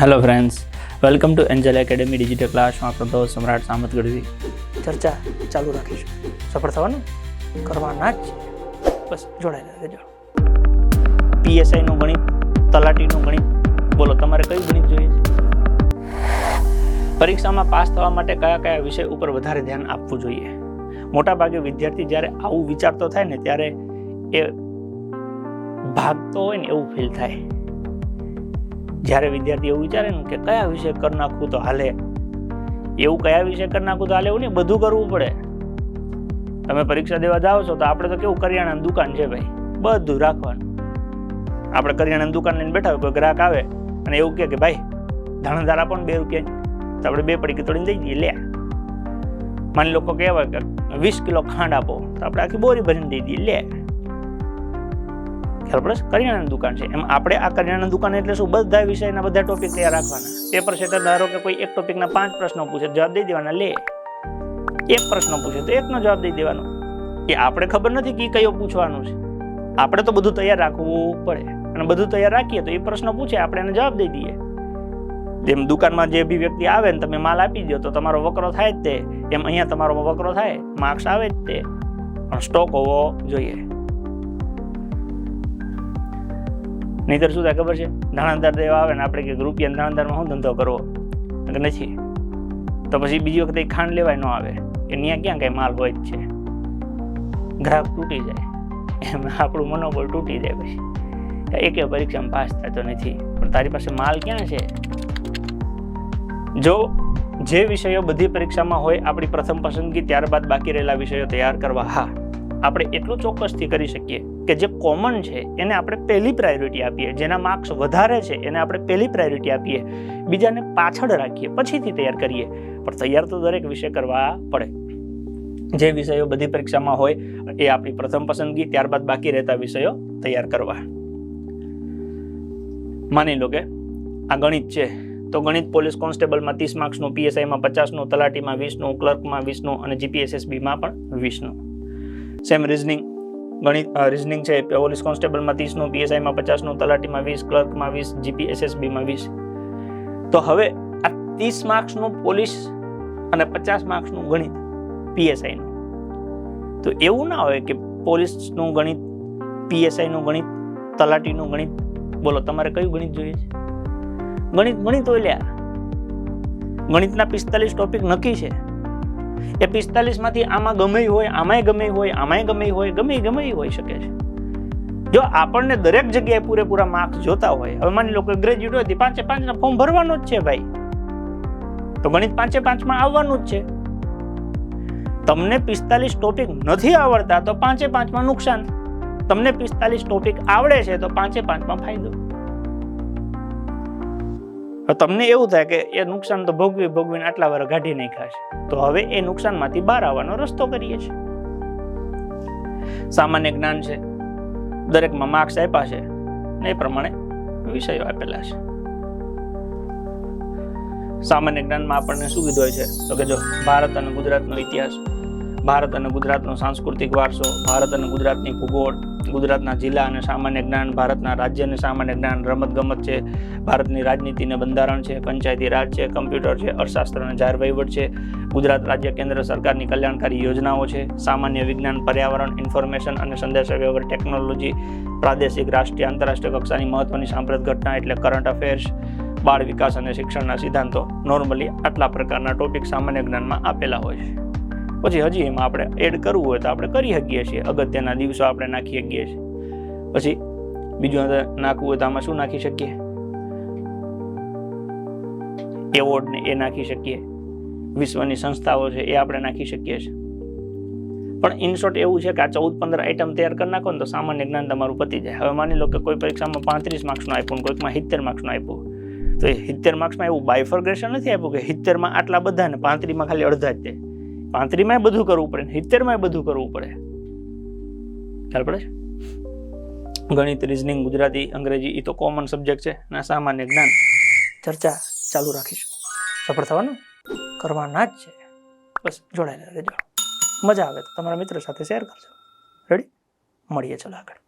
Hello friends welcome to Angel Academy digital ક્લાસમાં આપણો સમ્રાટ સામત ગઢવી. ચર્ચા ચાલુ રાખીશું. સફળ થવાનું? કરવાના જ બસ જોડાયેલા રહેજો પીએસઆઈનું ગણિત, તલાટીનું ગણિત. બોલો, તમારે કયું ગણિત જોઈએ પરીક્ષામાં પાસ થવા માટે કયા કયા વિષય ઉપર વધારે ધ્યાન આપવું જોઈએ? મોટાભાગે વિદ્યાર્થી જ્યારે આવું વિચારતો થાય ને, ત્યારે એ ભાગતો હોય ને, એવું ફીલ થાય. જ્યારે વિદ્યાર્થી એવું વિચારે ને કે કયા વિષય કરી નાખવું તો હાલે. એવું કયા વિષય કરી નાખવું તો હાલે એવું નહીં, બધું કરવું પડે. તમે પરીક્ષા દેવા જાઓ છો તો આપણે તો કેવું કરિયાણાની દુકાન છે ભાઈ? બધું રાખવાનું. આપણે કરિયાણાની દુકાન લઈને બેઠા હોય, કોઈ ગ્રાહક આવે અને એવું કહે કે ભાઈ, ધાણાદાર આપો ને બે રૂપિયા. તો આપણે બે પડી તોડીને દઈ દઈએ લે માની લોકો કહેવાય કે વીસ કિલો ખાંડ આપો, તો આપણે આખી બોરી ભરીને દઈ દઈએ લે ખ્યાલ કરિયાણાની દુકાન છે. એમ આપણે આ કરિયાણાની દુકાન એટલે શું? બધા વિષયના બધા ટોપિક તૈયાર રાખવાના. પેપર સેટર ધારો કે કોઈ એક ટોપિકના પાંચ પ્રશ્નો પૂછે, જવાબ દઈ દેવાના, લે. એક પ્રશ્ન પૂછે, તો એકનો જવાબ દઈ દેવાનો. એ આપણે ખબર નથી કે કયો પૂછવાનું છે. આપણે તો બધું તૈયાર રાખવું પડે. અને બધું તૈયાર રાખીએ તો એ પ્રશ્ન પૂછે, આપણે એને જવાબ દઈ દઈએ. જેમ દુકાનમાં જે બી વ્યક્તિ આવે ને તમે માલ આપી દો તો તમારો વકરો થાય જ તે. એમ અહીંયા તમારો વકરો થાય, માર્ક્સ આવે જ તે. પણ સ્ટોક હોવો જોઈએ. નહીતર શું થાય ખબર છે? ધાણાદાર દેવા આવે ને આપણે કે રૂપિયા ધાણાદારમાં શું ધંધો કરવો? કે નથી. તો પછી બીજી વખતે ખાંડ લેવાય ન આવે. કે ત્યાં ક્યાં કાંઈ માલ હોય જ છે? ગ્રાહક તૂટી જાય. એમ આપણું મનોબળ તૂટી જાય પછી. એકે પરીક્ષામાં પાસ થતો નથી. પણ તારી પાસે માલ ક્યાં છે? જો જે વિષયો બધી પરીક્ષામાં હોય આપણી પ્રથમ પસંદગી ત્યારબાદ બાકી રહેલા વિષયો તૈયાર કરવા, હા, આપણે એટલું ચોક્કસથી કરી શકીએ. કે જે કોમન છે, એને આપણે પહેલી પ્રાયોરિટી આપીએ. જેના માર્ક્સ વધારે છે, એને આપણે પહેલી પ્રાયોરિટી આપીએ. બીજાને પાછળ રાખીએ, પછીથી તૈયાર કરીએ. પણ તૈયાર તો દરેક વિષય કરવા પડે. જે વિષયો બધી પરીક્ષામાં હોય, એ આપણી પ્રથમ પસંદગી, ત્યારબાદ બાકી રહેતા વિષયો તૈયાર કરવા. માની લો કે આ ગણિત છે, તો ગણિત પોલીસ કોન્સ્ટેબલમાં ત્રીસ માર્ક્સનું, પીએસઆઈમાં પચાસનું, તલાટીમાં વીસનું, ક્લર્કમાં વીસનું અને જીપીએસએસબીમાં પણ વીસનું. સેમ રિઝનિંગ ગણિત રિઝનિંગ છે પોલીસ કોન્સ્ટેબલમાં ત્રીસનું પીએસઆઈમાં પચાસનું, તલાટીમાં વીસ ક્લર્કમાં વીસ જીપીએસએસબીમાં વીસ. તો હવે આ ત્રીસ માર્ક્સનું પોલીસ અને પચાસ માર્ક્સનું ગણિત પીએસઆઈનું તો એવું ના હોય કે પોલીસનું ગણિત પીએસઆઈનું ગણિત, તલાટીનું ગણિત. બોલો, તમારે કયું ગણિત જોઈએ છે? ગણિત ગણિત હોય લ્યા. ગણિતના પિસ્તાલીસ ટોપિક નક્કી છે. એ પિસ્તાલીસમાંથી આમાં ગમે હોય, આમાંય ગમે હોય, આમાંય ગમે હોય, ગમે ગમે હોઈ શકે છે. જો આપણને દરેક જગ્યાએ પૂરેપૂરા માર્ક્સ જોતા હોય, હવે માની લો કે ગ્રેજ્યુએટ હોય પાંચે પાંચના ફોર્મ ભરવાનું જ છે ભાઈ. તો ગણિત પાંચે પાંચમાં આવવાનું જ છે. તમને પિસ્તાલીસ ટોપિક નથી આવડતા, તો પાંચે પાંચમાં નુકસાન. તમને પિસ્તાલીસ ટોપિક આવડે છે, તો પાંચે પાંચમાં ફાયદો. તમને એવું થાય કે એ નુકસાન તો ભોગવી ભોગવીને આટલા વાર કાઢી નાખ્યા છે. તો હવે એ નુકસાનમાંથી બહાર આવવાનો રસ્તો કરીએ છીએ. સામાન્ય જ્ઞાન છે. દરેકમાં માર્ક્સ આપ્યા છે. એ પ્રમાણે વિષયો આપેલા છે. સામાન્ય જ્ઞાનમાં આપણને શું કીધું હોય છે? તો કે જો ભારત અને ગુજરાતનો ઇતિહાસ, ભારત અને ગુજરાતનો સાંસ્કૃતિક વારસો, ભારત અને ગુજરાતની ભૂગોળ ગુજરાતના જિલ્લા અને સામાન્ય જ્ઞાન, ભારતના રાજ્ય અને સામાન્ય જ્ઞાન રમત ગમત છે, ભારતની રાજનીતિ અને બંધારણ છે, પંચાયતી રાજ છે, કમ્પ્યુટર છે, અર્થશાસ્ત્ર અને જાહેર વહીવટ છે, ગુજરાત રાજ્ય કેન્દ્ર સરકારની કલ્યાણકારી યોજનાઓ છે, સામાન્ય વિજ્ઞાન, પર્યાવરણ, ઇન્ફોર્મેશન અને સંદેશાવ્યવહાર ટેકનોલોજી, પ્રાદેશિક રાષ્ટ્રીય આંતરરાષ્ટ્રીય કક્ષાની મહત્વની સાંપ્રત ઘટના એટલે કરંટ અફેર્સ બાળ વિકાસ અને શિક્ષણના સિદ્ધાંતો. નોર્મલી આટલા પ્રકારના ટોપિક સામાન્ય જ્ઞાનમાં આપેલા હોય છે. પછી હજી એમાં આપણે એડ કરવું હોય તો આપણે કરી શકીએ છીએ. અગત્યના દિવસો આપણે નાખી શકીએ છીએ. પછી બીજું નાખવું હોય તો આમાં શું નાખી શકીએ? એવોર્ડ ને એ નાખી શકીએ. વિશ્વની સંસ્થાઓ છે એ આપણે નાખી શકીએ છીએ. પણ ઇનશોર્ટ એવું છે કે આ ચૌદ પંદર આઈટમ તૈયાર કરી નાખો ને તો સામાન્ય જ્ઞાન તમારું પતી જાય. હવે માની લો કે કોઈ પરીક્ષામાં પાંત્રીસ માર્ક્સનું આપ્યું કોઈકમાં સિત્તેર માર્ક્સનું આપ્યું. તો એ સિત્તેર માર્ક્સમાં એવું બાયફર્ગ્રેશન નથી આપ્યું કે સિત્તેરમાં આટલા બધા ને પાંત્રીમાં ખાલી અડધા જ છે પાંત્રીમાં બધું કરવું પડે ને સિત્તેરમાં બધું કરવું પડે. ખ્યાલ પડે છે? ગણિત રિઝનિંગ ગુજરાતી, અંગ્રેજી એ તો કોમન સબ્જેક્ટ છે અને સામાન્ય જ્ઞાન. ચર્ચા ચાલુ રાખીશું. સફળ થવાનું કરવાના જ છે. બસ, જોડાયેલા રહેજો. મજા આવે તો તમારા મિત્રો સાથે શેર કરજો. રેડી મળીએ ચલો આગળ.